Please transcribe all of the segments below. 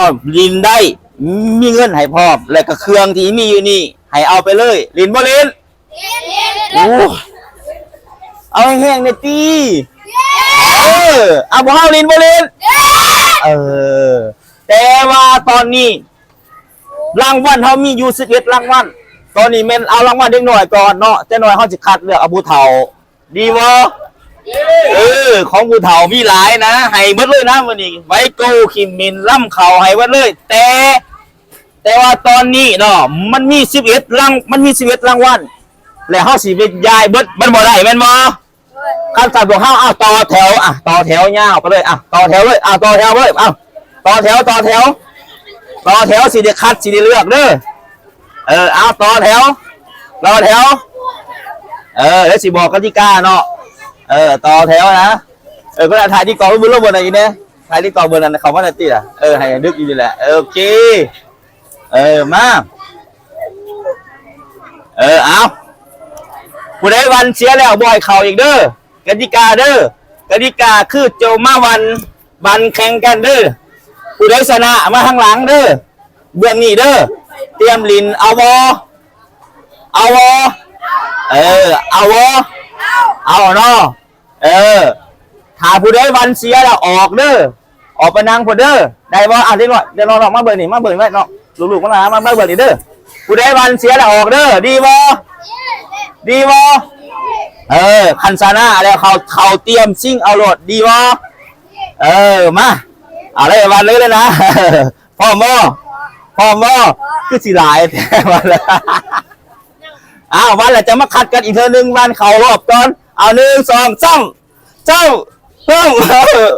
ก็ลินได้มีเงินให้พร้อมและก็เครื่องที่มีอยู่นี่ให้เอาไปเลยลินบ่ลินโอ้เอาให้แห้งๆในอยตีเออเอาบ่เฮาลินบ่ลินเออ แต่ว่าตอนนี้รางวัลเขามีอยู่11รางวัลตอนนี้แม่นเอารางวัลเด็กหน่อยก่อนเนาะแต่หน่อยเขาจะคัดเลือกเอาผู้เฒ่า ดีบ่ เออ ของผู้เฒ่ามีหลายนะให้เบิดเลยนะมื้อนี้ไวโกขิมมินล่ำเขาให้เบิดเลย แต่ แต่ว่าตอนนี้เนาะมันมี11รางมันมี11รางวัลแล้วเฮาสิไปยายเบิดมันบ่ได้แม่นบ่คันสัตว์บอกเฮาเอาต่อแถวอะต่อแถวยาวไปเลยอะต่อแถวเลยอะต่อแถวเลยอะต่อแถวต่อแถวต่อแถวสิได้คัดสิได้เลือกเด้อเออเอาต่อแถวต่อแถว เออแล้วสิบอกกติกาเนาะ เออต่อแถวนะเออก็ได้ถ่ายที่กองมือลงบนอะไรเนี่ยถ่ายที่กองบนนั้นเขาว่านาตีอะเออให้ดึกอยู่นี่แหละโอเคเออมาเออเอาผู้ใดวันเสียแล้วบ่อยเข่าอีกเด้อกติกาเด้อกติกาคือโจมาวันบันแข่งกันเด้อผู้ใดชนะมาข้างหลังเด้อเบื้องนี้เด้อเตรียมลินเอาวอเอาวอเออเอาวอเอาเนาะ เออถ้าผู้ใดวันเสียแล้วออกเด้อออกไปนั่งผู้เด้อได้บ่อะเดี๋ยวหน่อยเดี๋ยวน้องมาเบิ่งนี่มาเบิ่งไว้เนาะลูกๆมาหามาเบิ่งนี่เด้อผู้ใดวันเสียแล้วออกเด้อดีบ่ดีบ่เออคันซาน่าแล้วเขาเขาเตรียมซิ่งเอาโหลดดีบ่เออมาอาเลยวันเลยเลยนะพ่อหมอพ่อหมอคือสิหลายแต่วันละอ้าววันละจะมาคัดกันอีกเทอหนึ่งวันเขารอบก่อน เอาหนึ่งสองสามเจ้าเพิ่ม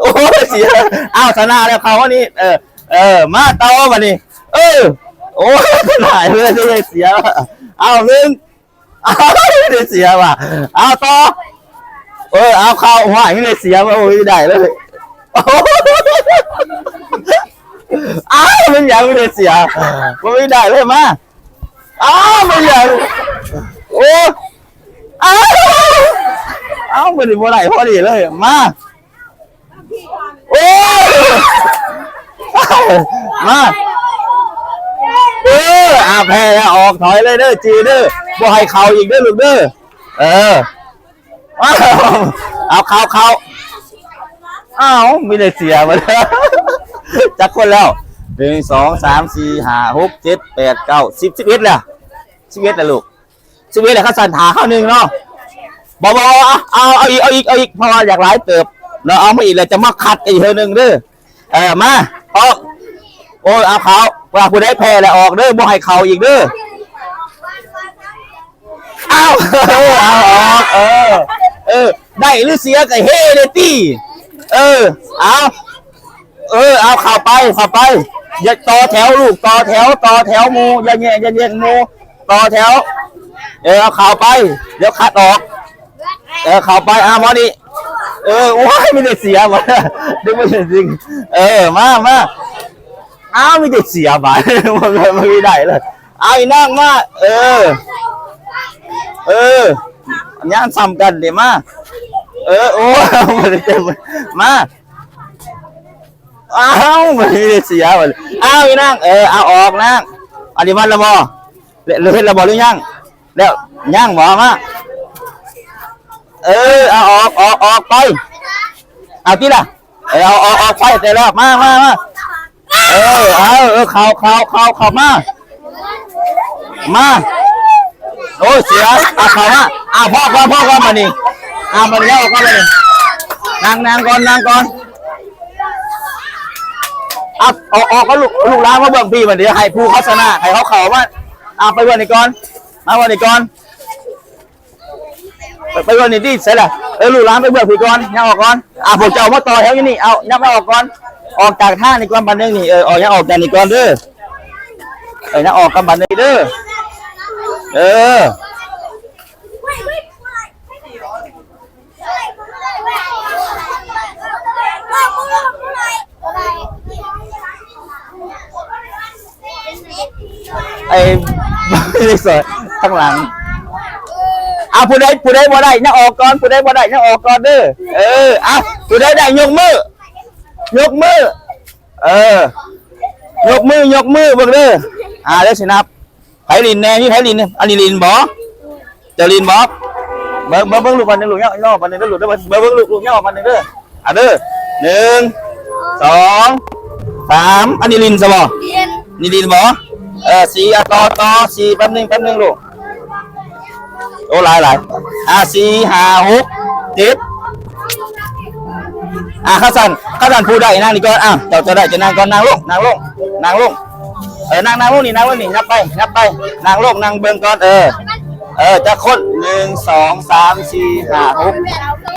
โอ้เสียเอาชนะแล้วเขาวันนี้ เออ เออ มาเตาวันนี้ เออ โอ้ยหลายเลยเลยเสีย เอาหนึ่งเอาวไม่ได้เสียว่ะเอาต่อเออเอาเข้าหัวไม่ได้เสียว่ะโอ้ยได้เลยโอ้ยอ้าวมันยังไม่ได้เสียมันไม่ได้เลยมาอ้าวมันยังโอ้ อ้าวอ้าวมันไม่ได้พอดีเลย มา โอ้ยมาเอออาแพ้ออกถอยเลยเด้อจีเด้อบ่ให้เขาอีกเด้อลูกเด้อเออว้าวเอาเขาเขาอ้าวไม่ได้เสียมาเลยจักคนแล้วหนึ่งสองสามสี่ห้าหกเจ็ดแปดเก้าสิบสิบเอ็ดเลยสิบเอ็ดเลยลูก สิบเอ็ดเลยเขาสั่นหาเข้าหนึ่งเนาะบอบเอาเอาเอาอีกเอาอีกเอาอีกเพราะว่าอยากหลายเติบเราเอามาอีกเลยจะมาคัดอีกเธอหนึ่งเด้อเออมาออกโอ้ยเอาเขาว่าผู้ได้แพ้แล้วออกเด้อบ่ให้เขาอีกเด้อเอาเอาเอาออกเออ เออ ได้หรือเสียก็เฮเลตี้เออ เอาเออ เอาข้าไปข้าไป อย่าต่อแถวลูกต่อแถวต่อแถวมูอย่าแย่อย่าแย่งมูต่อแถว เออเอาข้าไป เดี๋ยวคัดออก เออข้าวไปอะมอนี่เออโอ้ยม่ได้เสียมาดึงไม่ได้จริง เออมามาอ้าวไม่ได้เสียบาทมันไม่ได้เลยเอาอีนั่งมาเออ เออย่างซ้ำกันเดี๋ยวมาเออโอ้ม่ได้เจ็มาอ้าวไม่ได้เสียเลยอ้าวอีนั่งเออเอาออกนั่งอันนี้วันละบอหรือเห็นละบอหรือยัง แล้วยังบอมาเออเอาออกออกออกไปเอาที่ละเออเอาออกออกไปแต่ละมามามาเออเอาเออเขาเข่าเข่าเข่ามามาโอ้ยเสียเอาเขามาเอาพ่อพ่อพ่อก็มานี่เอามันแล้วก็เลยนั่งนั่งก่อนนั่งก่อนอะออกออกก็ลูกลูกล้างมาเบิ่งพี่มันเดี๋ยวให้ผู้เขาชนะให้เขาเข่าว่าอะไปเบิ่งนี่ก่อน มาเบิ่งนี่ก่อนไปไปเบิ่งนี่ดิเสร็จแล้วเออลูกล้างไปเบิ่งพี่ก่อนยังออกก่อนอะพวกเจ้ามาต่อแถวอยู่นี่เอายังไม่ออกก่อน ออกจากท่านี่ก่อนบันนึงนี่เออออกยังออกจากนี่ก่อนเด้อเออยังออกกันบันนึงเด้อเออไอ้ไม่ได้สวย ข้างหลังเอาผู้ใดผู้ใดบ่ได้ยังออกก่อนผู้ใดบ่ได้ยังออกก่อนเด้อเออเอาผู้ใดได้ยกมือยกมือ เออยกมือยกมือเบิ่งเด้ออ่าเด้อสินับไผลินแน่นี่ไผลินเนี่ยอันนี้ลินบ่เจะลินบ่เบิ่งเบิ่งเบิ่งลูกปันหนึงลูกย่อย่อปันหนึงเด้อลูกเด้อเบิ่งเบิ่งลูกลูกย่อปันหนึงเด้ออะเด้อหนึ่งสองสามอันนี้ลินซะบ่เรียนนี่ลินบ่เออสี่อะต่อต่อสี่แป๊บหนึงแป๊บหนึงลูก โอ้หลายหลายอะสี่ห้าหกเจ็ดอะข้าสันข้าสันผู้ใดนั่งนี่ก็อะเจ้าจะได้จะนั่งก็นั่งลงนั่งลงนั่งลงเออนั่งนั่งลงนี่นั่งลงนี่นับไปนับไปนั่งลงนั่งเบิ่งก่อนเออเออจะคนหนึ่งสองสามสี่ห้าหก